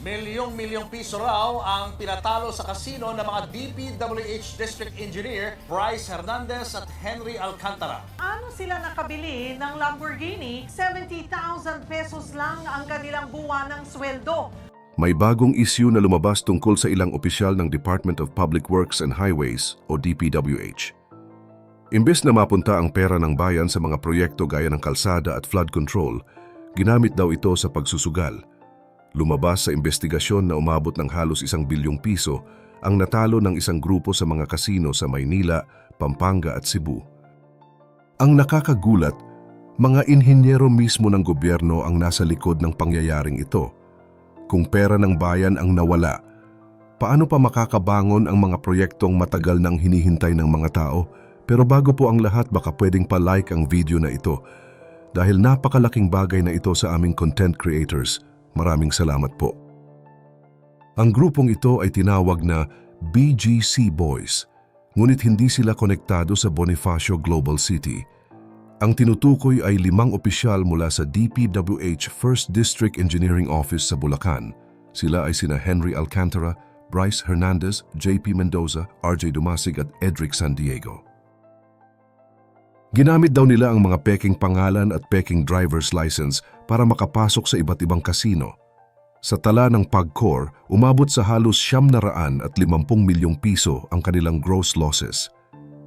Milyong-milyong piso raw ang pinatalo sa kasino ng mga DPWH District Engineer Bryce Hernandez at Henry Alcantara. Ano sila nakabili ng Lamborghini? 70,000 pesos lang ang kanilang buwanang sweldo. May bagong issue na lumabas tungkol sa ilang opisyal ng Department of Public Works and Highways o DPWH. Imbes na mapunta ang pera ng bayan sa mga proyekto gaya ng kalsada at flood control, ginamit daw ito sa pagsusugal. Lumabas sa investigasyon na umabot ng halos isang bilyong piso ang natalo ng isang grupo sa mga kasino sa Maynila, Pampanga at Cebu. Ang nakakagulat, mga inhinyero mismo ng gobyerno ang nasa likod ng pangyayaring ito. Kung pera ng bayan ang nawala, paano pa makakabangon ang mga proyektong matagal nang hinihintay ng mga tao? Pero bago po ang lahat, baka pwedeng pa-like ang video na ito dahil napakalaking bagay na ito sa aming content creators. Maraming salamat po. Ang grupong ito ay tinawag na BGC Boys, ngunit hindi sila konektado sa Bonifacio Global City. Ang tinutukoy ay limang opisyal mula sa DPWH 1st District Engineering Office sa Bulacan. Sila ay sina Henry Alcantara, Bryce Hernandez, JP Mendoza, RJ Dumasig at Edric San Diego. Ginamit daw nila ang mga peking pangalan at peking driver's license para makapasok sa iba't ibang kasino. Sa tala ng PAGCOR, umabot sa halos siyam na raan at limampung milyong piso ang kanilang gross losses.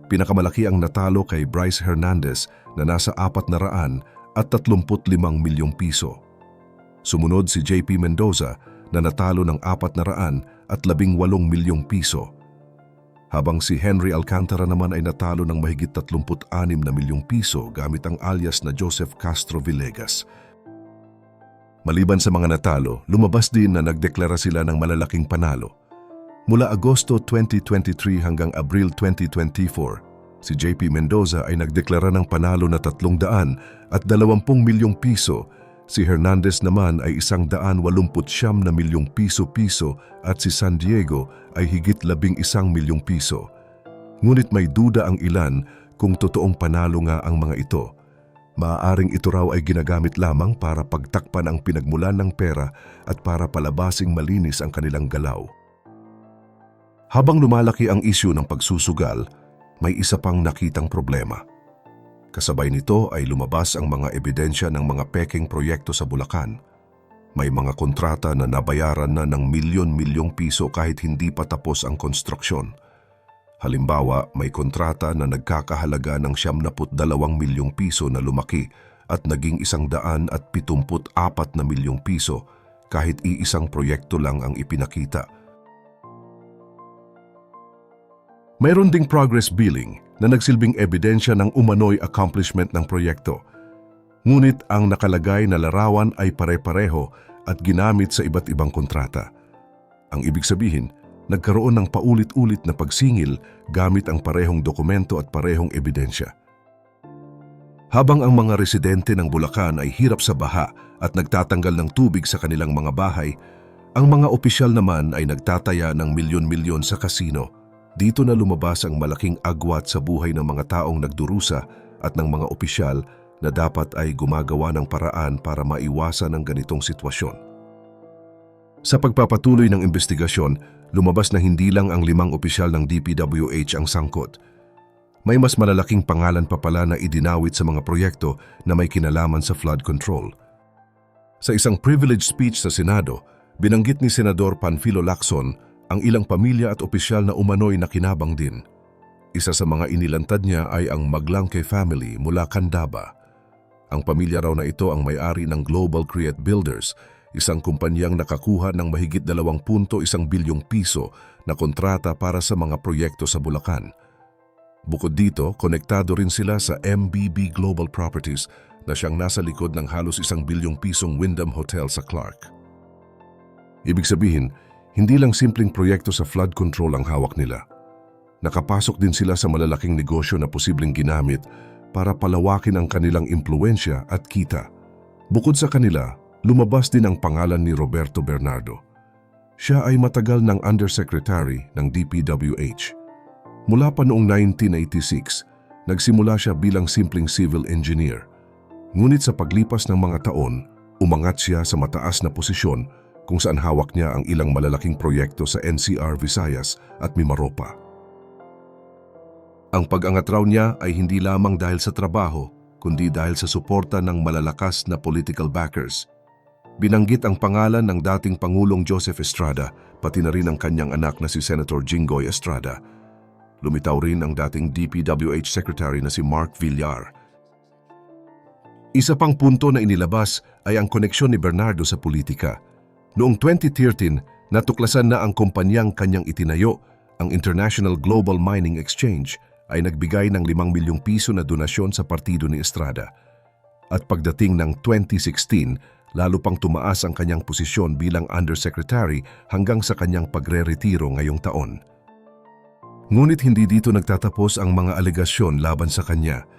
Pinakamalaki ang natalo kay Bryce Hernandez na nasa apat na raan at 35 milyong piso. Sumunod si JP Mendoza na natalo ng apat na raan at labing walong milyong piso habang si Henry Alcantara naman ay natalo ng mahigit 36 na milyong piso gamit ang alias na Joseph Castro Villegas. Maliban sa mga natalo, lumabas din na nagdeklara sila ng malalaking panalo. Mula Agosto 2023 hanggang Abril 2024, si JP Mendoza ay nagdeklara ng panalo na 300 at 20 milyong piso Si Hernandez naman ay isang daan walumput siyam na milyong piso-piso at si San Diego ay higit labing isang milyong piso. Ngunit may duda ang ilan kung totoong panalo nga ang mga ito. Maaaring ito raw ay ginagamit lamang para pagtakpan ang pinagmulan ng pera at para palabasing malinis ang kanilang galaw. Habang lumalaki ang isyu ng pagsusugal, may isa pang nakitang problema. Kasabay nito ay lumabas ang mga ebidensya ng mga peking proyekto sa Bulacan. May mga kontrata na nabayaran na ng milyon-milyong piso kahit hindi pa tapos ang konstruksyon. Halimbawa, may kontrata na nagkakahalaga ng 72 milyong piso na lumaki at naging isang daan at pitumput apat na milyong piso kahit iisang proyekto lang ang ipinakita. Mayroon ding progress billing na nagsilbing ebidensya ng umano'y accomplishment ng proyekto. Ngunit ang nakalagay na larawan ay pare-pareho at ginamit sa iba't ibang kontrata. Ang ibig sabihin, nagkaroon ng paulit-ulit na pagsingil gamit ang parehong dokumento at parehong ebidensya. Habang ang mga residente ng Bulacan ay hirap sa baha at nagtatanggal ng tubig sa kanilang mga bahay, ang mga opisyal naman ay nagtataya ng milyon-milyon sa kasino dito na lumabas ang malaking agwat sa buhay ng mga taong nagdurusa at ng mga opisyal na dapat ay gumagawa ng paraan para maiwasan ang ganitong sitwasyon. Sa pagpapatuloy ng investigasyon, lumabas na hindi lang ang limang opisyal ng DPWH ang sangkot. May mas malalaking pangalan pa pala na idinawit sa mga proyekto na may kinalaman sa flood control. Sa isang privilege speech sa Senado, binanggit ni Senador Panfilo Lacson ang ilang pamilya at opisyal na umano'y nakinabang din. Isa sa mga inilantad niya ay ang Maglangke family mula Candaba. Ang pamilya raw na ito ang may-ari ng Global Create Builders, isang kumpanyang nakakuha ng mahigit 2.1 bilyong piso na kontrata para sa mga proyekto sa Bulacan. Bukod dito, konektado rin sila sa MBB Global Properties na siyang nasa likod ng halos isang bilyong pisong Wyndham Hotel sa Clark. Ibig sabihin, hindi lang simpleng proyekto sa flood control ang hawak nila. Nakapasok din sila sa malalaking negosyo na posibleng ginamit para palawakin ang kanilang impluensya at kita. Bukod sa kanila, lumabas din ang pangalan ni Roberto Bernardo. Siya ay matagal ng undersecretary ng DPWH. Mula pa noong 1986, nagsimula siya bilang simpleng civil engineer. Ngunit sa paglipas ng mga taon, umangat siya sa mataas na posisyon kung saan hawak niya ang ilang malalaking proyekto sa NCR Visayas at Mimaropa. Ang pag-angat raw niya ay hindi lamang dahil sa trabaho, kundi dahil sa suporta ng malalakas na political backers. Binanggit ang pangalan ng dating Pangulong Joseph Estrada, pati na rin ang kanyang anak na si Senator Jinggoy Estrada. Lumitaw rin ang dating DPWH Secretary na si Mark Villar. Isa pang punto na inilabas ay ang koneksyon ni Bernardo sa politika. Noong 2013, natuklasan na ang kumpanyang kanyang itinayo, ang International Global Mining Exchange, ay nagbigay ng 5 milyong piso na donasyon sa partido ni Estrada. At pagdating ng 2016, lalo pang tumaas ang kanyang posisyon bilang undersecretary hanggang sa kanyang pagre-retiro ngayong taon. Ngunit hindi dito nagtatapos ang mga alegasyon laban sa kanya.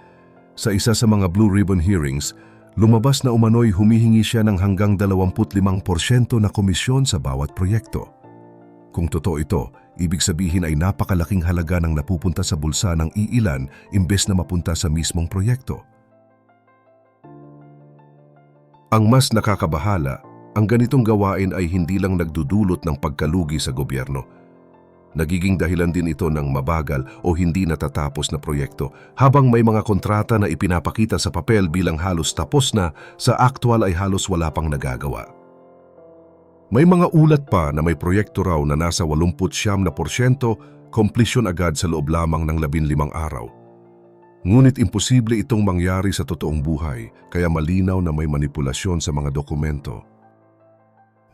Sa isa sa mga Blue Ribbon hearings, lumabas na umano'y humihingi siya ng hanggang 25% na komisyon sa bawat proyekto. Kung totoo ito, ibig sabihin ay napakalaking halaga ng napupunta sa bulsa ng iilan imbes na mapunta sa mismong proyekto. Ang mas nakakabahala, ang ganitong gawain ay hindi lang nagdudulot ng pagkalugi sa gobyerno. Nagiging dahilan din ito ng mabagal o hindi natatapos na proyekto habang may mga kontrata na ipinapakita sa papel bilang halos tapos na sa aktwal ay halos wala pang nagagawa. May mga ulat pa na may proyekto raw na nasa 89 na porsyento completion agad sa loob lamang ng 15 araw. Ngunit imposible itong mangyari sa totoong buhay kaya malinaw na may manipulasyon sa mga dokumento.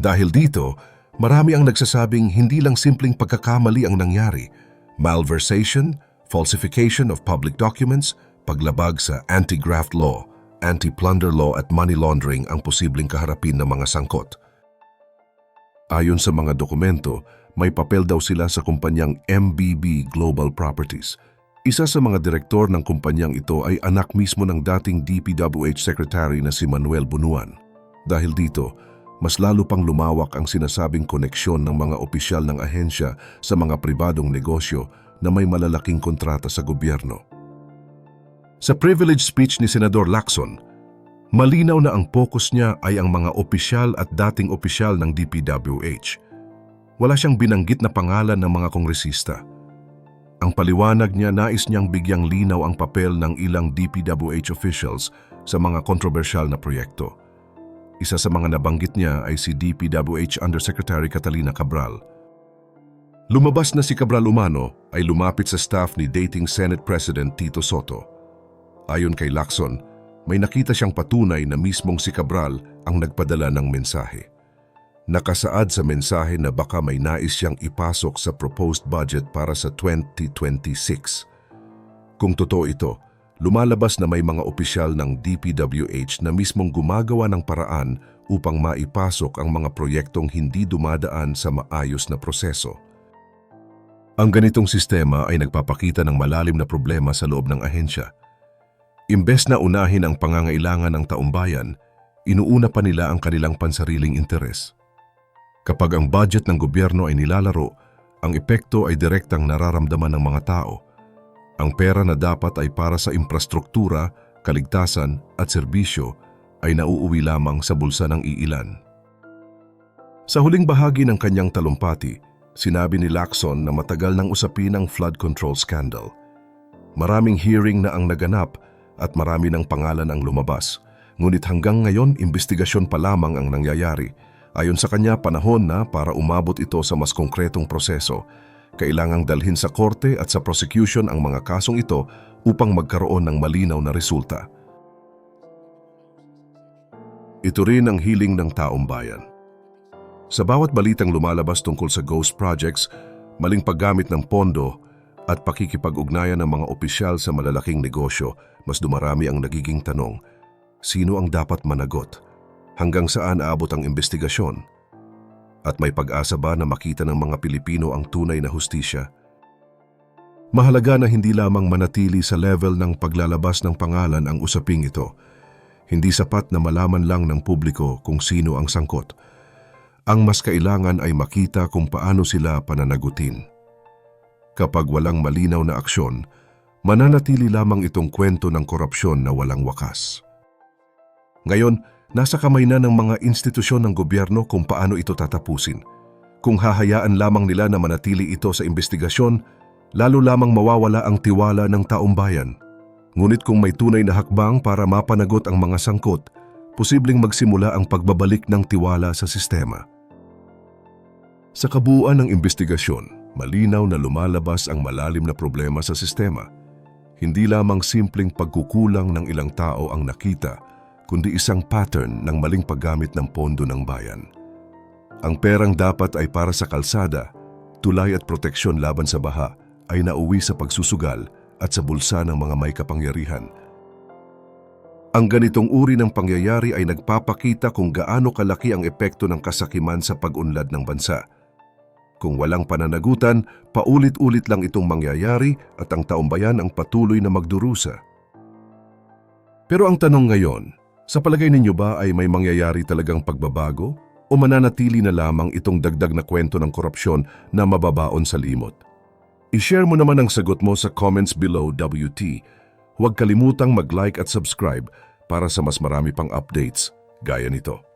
Dahil dito, marami ang nagsasabing hindi lang simpleng pagkakamali ang nangyari. Malversation, falsification of public documents, paglabag sa anti-graft law, anti-plunder law at money laundering ang posibleng kaharapin ng mga sangkot. Ayon sa mga dokumento, may papel daw sila sa kumpanyang MBB Global Properties. Isa sa mga direktor ng kumpanyang ito ay anak mismo ng dating DPWH Secretary na si Manuel Bunuan. Dahil dito, mas lalo pang lumawak ang sinasabing koneksyon ng mga opisyal ng ahensya sa mga pribadong negosyo na may malalaking kontrata sa gobyerno. Sa privilege speech ni Senador Lacson, malinaw na ang focus niya ay ang mga opisyal at dating opisyal ng DPWH. Wala siyang binanggit na pangalan ng mga kongresista. Ang paliwanag niya nais niyang bigyang linaw ang papel ng ilang DPWH officials sa mga kontrobersyal na proyekto. Isa sa mga nabanggit niya ay si DPWH Undersecretary Catalina Cabral. Lumabas na si Cabral Umano ay lumapit sa staff ni dating Senate President Tito Soto. Ayon kay Lacson, may nakita siyang patunay na mismong si Cabral ang nagpadala ng mensahe. Nakasaad sa mensahe na baka may nais siyang ipasok sa proposed budget para sa 2026. Kung totoo ito, lumalabas na may mga opisyal ng DPWH na mismong gumagawa ng paraan upang maipasok ang mga proyektong hindi dumadaan sa maayos na proseso. Ang ganitong sistema ay nagpapakita ng malalim na problema sa loob ng ahensya. Imbes na unahin ang pangangailangan ng taumbayan, inuuna pa nila ang kanilang pansariling interes. Kapag ang budget ng gobyerno ay nilalaro, ang epekto ay direktang nararamdaman ng mga tao. Ang pera na dapat ay para sa infrastruktura, kaligtasan at serbisyo ay nauuwi lamang sa bulsa ng iilan. Sa huling bahagi ng kanyang talumpati, sinabi ni Lacson na matagal nang usapin ang flood control scandal. Maraming hearing na ang naganap at marami ng pangalan ang lumabas. Ngunit hanggang ngayon, investigasyon pa lamang ang nangyayari. Ayon sa kanya, panahon na para umabot ito sa mas konkretong proseso. Kailangang dalhin sa korte at sa prosecution ang mga kasong ito upang magkaroon ng malinaw na resulta. Ito rin ang hiling ng taong bayan. Sa bawat balitang lumalabas tungkol sa ghost projects, maling paggamit ng pondo at pakikipag-ugnayan ng mga opisyal sa malalaking negosyo, mas dumarami ang nagiging tanong, sino ang dapat managot? Hanggang saan aabot ang investigasyon? At may pag-asa ba na makita ng mga Pilipino ang tunay na hustisya? Mahalaga na hindi lamang manatili sa level ng paglalabas ng pangalan ang usaping ito. Hindi sapat na malaman lang ng publiko kung sino ang sangkot. Ang mas kailangan ay makita kung paano sila pananagutin. Kapag walang malinaw na aksyon, mananatili lamang itong kwento ng korupsyon na walang wakas. Ngayon, nasa kamay na ng mga institusyon ng gobyerno kung paano ito tatapusin. Kung hahayaan lamang nila na manatili ito sa investigasyon, lalo lamang mawawala ang tiwala ng taong bayan. Ngunit kung may tunay na hakbang para mapanagot ang mga sangkot, posibleng magsimula ang pagbabalik ng tiwala sa sistema. Sa kabuuan ng investigasyon, malinaw na lumalabas ang malalim na problema sa sistema. Hindi lamang simpleng pagkukulang ng ilang tao ang nakita, kundi isang pattern ng maling paggamit ng pondo ng bayan. Ang perang dapat ay para sa kalsada, tulay at proteksyon laban sa baha ay nauwi sa pagsusugal at sa bulsa ng mga may kapangyarihan. Ang ganitong uri ng pangyayari ay nagpapakita kung gaano kalaki ang epekto ng kasakiman sa pag-unlad ng bansa. Kung walang pananagutan, paulit-ulit lang itong mangyayari at ang taumbayan ang patuloy na magdurusa. Pero ang tanong ngayon, sa palagay ninyo ba ay may mangyayari talagang pagbabago o mananatili na lamang itong dagdag na kwento ng korupsyon na mababaon sa limot? I-share mo naman ang sagot mo sa comments below WT. Huwag kalimutang mag-like at subscribe para sa mas marami pang updates gaya nito.